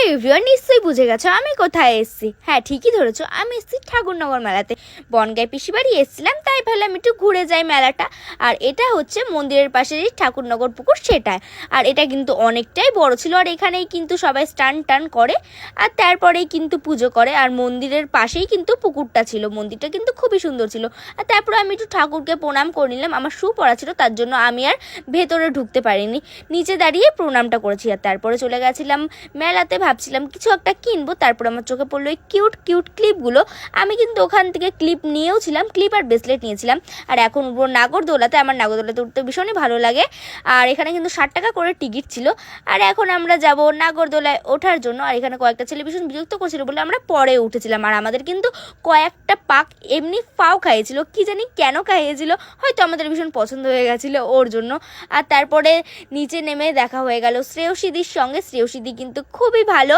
Hello everyone নিশ্চয়ই বুঝে গেছো, আমি কোথায় এসেছি? হ্যাঁ ঠিকই ধরেছো, আমি এসেছি ঠাকুরনগর মেলাতে। বনগাঁয় পিসি বাড়ি এসেছিলাম তাই ভাবলাম, একটু ঘুরে যাই মেলাটা। আর এটা হচ্ছে মন্দিরের পাশে যে ঠাকুরনগর পুকুর সেটায় আর এটা কিন্তু অনেকটাই বড় ছিল, আর এখানেই কিন্তু সবাই স্টান টান করে, আর তারপরেই কিন্তু পুজো করে। আর মন্দিরের পাশেই কিন্তু পুকুরটা ছিল, মন্দিরটা কিন্তু খুবই সুন্দর ছিল। আর তারপরে আমি একটু ঠাকুরকে প্রণাম করে নিলাম, আমার শু পড়া ছিল, তার জন্য আমি আর ভেতরে ঢুকতে পারিনি। নিচে দাঁড়িয়ে প্রণামটা করেছি, আর তারপরে চলে গেছিলাম মেলাতে, ভাবছিলাম কিছু একটা কিনবো। তারপর আমার চোখে পড়ল এই কিউট কিউট ক্লিপগুলো আমি কিন্তু ওখান থেকে ক্লিপ নিয়েও ছিলাম ক্লিপ আর ব্রেসলেট নিয়েছিলাম। আর এখন উঠবো নাগরদোলাতে। আমার নাগরদোলাতে উঠতে ভীষণই ভালো লাগে। আর এখানে কিন্তু ষাট টাকা করে টিকিট ছিল। আর এখন আমরা যাব নাগরদোলায় ওঠার জন্য। আর এখানে কয়েকটা ছেলে ভীষণ বিরক্ত করছিল বলে আমরা পরে উঠেছিলাম। আর আমাদের কিন্তু কয়েকটা পাক এমনি পাও খাইয়েছিল। কি জানি কেন খাইয়েছিল। হয়তো আমাদের ভীষণ পছন্দ হয়ে গেছিল ওর জন্য। আর তারপরে নিচে নেমে দেখা হয়ে গেল শ্রেয়সীদির সঙ্গে। শ্রেয়সীদি কিন্তু খুবই ভালো।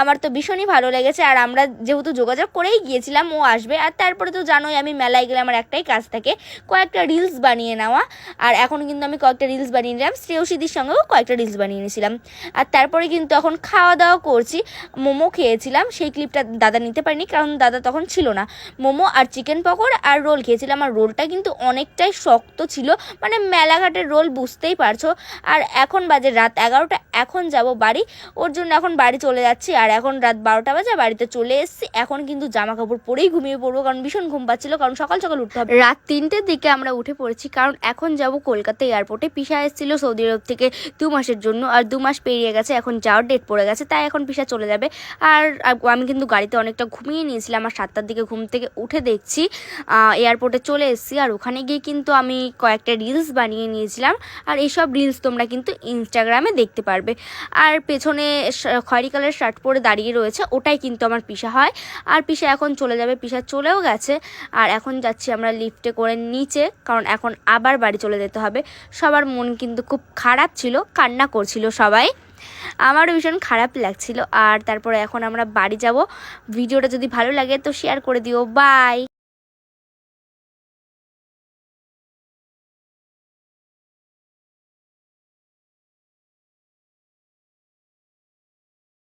আমার তো ভীষণই ভালো লেগেছে। আর আমরা যেহেতু যোগাযোগ করেই গিয়েছিলাম, ও আসবে। আর তারপরে তো জানোই আমি মেলায় গেলে আমার একটাই কাজ থাকে কয়েকটা রিলস বানিয়ে নেওয়া। আর এখন কিন্তু আমি কয়েকটা রিলস বানিয়ে নিলাম। শ্রেয়সীদির সঙ্গেও কয়েকটা রিলস বানিয়ে নিয়েছিলাম। আর তারপরে কিন্তু এখন খাওয়া দাওয়া করছি। মোমো খেয়েছিলাম। সেই ক্লিপটা দাদা নিতে পারিনি কারণ দাদা তখন ছিল না। মোমো আর চিকেন পকোড় আর রোল খেয়েছিলাম। আর রোলটা কিন্তু অনেকটাই শক্ত ছিল। মানে মেলাঘাটের রোল বুঝতেই পারছ। আর এখন বাজে রাত এগারোটা। এখন যাব বাড়ি। ওর জন্য এখন বাড়ি চলে যাচ্ছি। আর এখন রাত বারোটা বাজে। বাড়িতে চলে এসেছি। এখন কিন্তু জামা কাপড় পরেই ঘুমিয়ে পড়ব। কারণ ভীষণ ঘুম পাচ্ছিল। কারণ সকাল সকাল উঠতে হবে। রাত তিনটের দিকে আমরা উঠে পড়েছি, কারণ এখন যাব কলকাতা এয়ারপোর্টে পিসা এসেছিল সৌদি আরব থেকে দু মাসের জন্য, আর দু মাস পেরিয়ে গেছে, এখন যাওয়ার ডেট পড়ে গেছে, তাই এখন পিসা চলে যাবে। আর আমি কিন্তু গাড়িতে অনেকটা ঘুমিয়ে নিয়েছিলাম, আর সাতটার দিকে ঘুম থেকে উঠে দেখছি এয়ারপোর্টে চলে এসেছি, আর ওখানে গিয়ে কিন্তু আমি কয়েকটা রিলস বানিয়ে নিয়েছিলাম, আর এইসব রিলস তোমরা কিন্তু ইনস্টাগ্রামে দেখতে পারবে। আর পেছনে খয়েরি কালার শার্ট পরে দাঁড়িয়ে রয়েছে, ওটাই কিন্তু আমার পিসা হয়। আর পিসা এখন চলে যাবে, পিসা চলেও গেছে, আর এখন যাচ্ছি আমরা লিফটে করে নিচে, কারণ এখন আবার বাড়ি চলে যেতে হবে। সবার মন কিন্তু খুব খারাপ ছিল, কান্না করছিল সবাই। আমারও ভীষণ খারাপ লাগছিল। আর তারপরে এখন আমরা বাড়ি যাব। ভিডিওটা যদি ভালো লাগে তো শেয়ার করে দিও। বাই